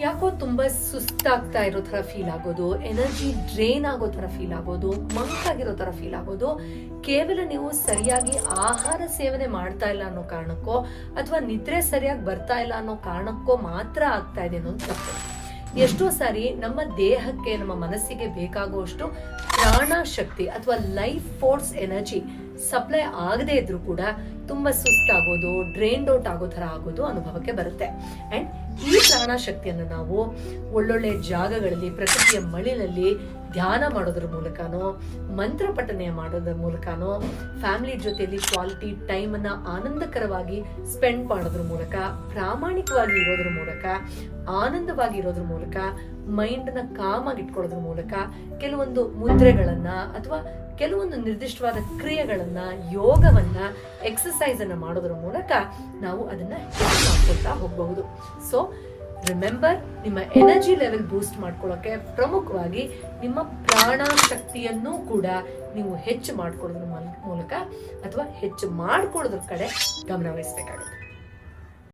ಯಾಕೋ ತುಂಬಾ ಸುಸ್ತಾಗ್ತಾ ಇರೋ ತರ ಫೀಲ್ ಆಗೋದು ಎನರ್ಜಿ ಡ್ರೈನ್ ಆಗೋ ತರ ಫೀಲ್ ಆಗೋದು ಮಂಕಾಗಿರೋ ತರ ಫೀಲ್ ಆಗೋದು. ಕೇವಲ ನೀವು ಸರಿಯಾಗಿ ಆಹಾರ ಸೇವನೆ ಮಾಡ್ತಾ ಇಲ್ಲ ಅನ್ನೋ ಕಾರಣಕ್ಕೋ, ಅಥವಾ ನಿದ್ರೆ ಸರಿಯಾಗಿ ಬರ್ತಾ ಇಲ್ಲ ಅನ್ನೋ ಕಾರಣಕ್ಕೋ ಮಾತ್ರ ಆಗ್ತಾ ಇದೆ ಅನ್ನೋದು ತಪ್ಪು. ಎಷ್ಟೋ ಸಾರಿ ನಮ್ಮ ದೇಹಕ್ಕೆ, ನಮ್ಮ ಮನಸ್ಸಿಗೆ ಬೇಕಾಗುವಷ್ಟು ಪ್ರಾಣ ಶಕ್ತಿ ಅಥವಾ ಲೈಫ್ ಫೋರ್ಸ್ ಎನರ್ಜಿ ಸಪ್ಲೈ ಆಗದೇ ಇದ್ರೂ ಕೂಡ ತುಂಬಾ ಸುಸ್ತಾಗೋದು ಡ್ರೈನ್ಡ್ ಔಟ್ ಆಗೋ ತರ ಆಗೋದು ಅನುಭವಕ್ಕೆ ಬರುತ್ತೆ. ಅಂಡ್ ಈ ಪ್ರಾಣ ಶಕ್ತಿಯನ್ನು ನಾವು ಒಳ್ಳೊಳ್ಳೆ ಜಾಗಗಳಲ್ಲಿ, ಪ್ರಕೃತಿಯ ಮಳಿಲಲ್ಲಿ ಧ್ಯಾನ ಮಾಡೋದ್ರ ಮೂಲಕನೋ, ಮಂತ್ರ ಪಠನೆ ಮಾಡೋದ್ರ ಮೂಲಕನೋ ಫ್ಯಾಮಿಲಿ ಜೊತೆಯಲ್ಲಿ ಕ್ವಾಲಿಟಿ ಟೈಮ್ ಅನ್ನ ಆನಂದಕರವಾಗಿ ಸ್ಪೆಂಡ್ ಮಾಡೋದ್ರ ಮೂಲಕ, ಪ್ರಾಮಾಣಿಕವಾಗಿ ಇರೋದ್ರ ಮೂಲಕ ಆನಂದವಾಗಿ ಇರೋದ್ರ ಮೂಲಕ ಮೈಂಡ್ನ ಕಾಮ್ ಆಗಿ ಇಟ್ಕೊಳ್ಳೋದ್ರ ಮೂಲಕ ಕೆಲವೊಂದು ಮುದ್ರೆಗಳನ್ನ ಅಥವಾ ಕೆಲವೊಂದು ನಿರ್ದಿಷ್ಟವಾದ ಕ್ರಿಯೆಗಳನ್ನ, ಯೋಗವನ್ನ ಎಕ್ಸಸೈಸ್ ಅನ್ನ ಮಾಡೋದ್ರ ಮೂಲಕ ನಾವು ಅದನ್ನ ಹೆಚ್ಚು ಮಾಡ್ಕೊಳ್ತಾ ಹೋಗಬಹುದು. ಸೊ ರಿಮೆಂಬರ್ ನಿಮ್ಮ ಎನರ್ಜಿ ಲೆವೆಲ್ ಬೂಸ್ಟ್ ಮಾಡ್ಕೊಳ್ಳೋಕೆ ಪ್ರಮುಖವಾಗಿ ನಿಮ್ಮ ಪ್ರಾಣ ಶಕ್ತಿಯನ್ನು ಕೂಡ ನೀವು ಹೆಚ್ಚು ಮಾಡ್ಕೊಳ್ಳೋದ್ರ ಮಲ್- ಮೂಲಕ ಅಥವಾ ಹೆಚ್ಚು ಮಾಡ್ಕೊಳ್ಳೋದ್ರ ಕಡೆ ಗಮನ ವಹಿಸ್ಬೇಕಾಗುತ್ತೆ.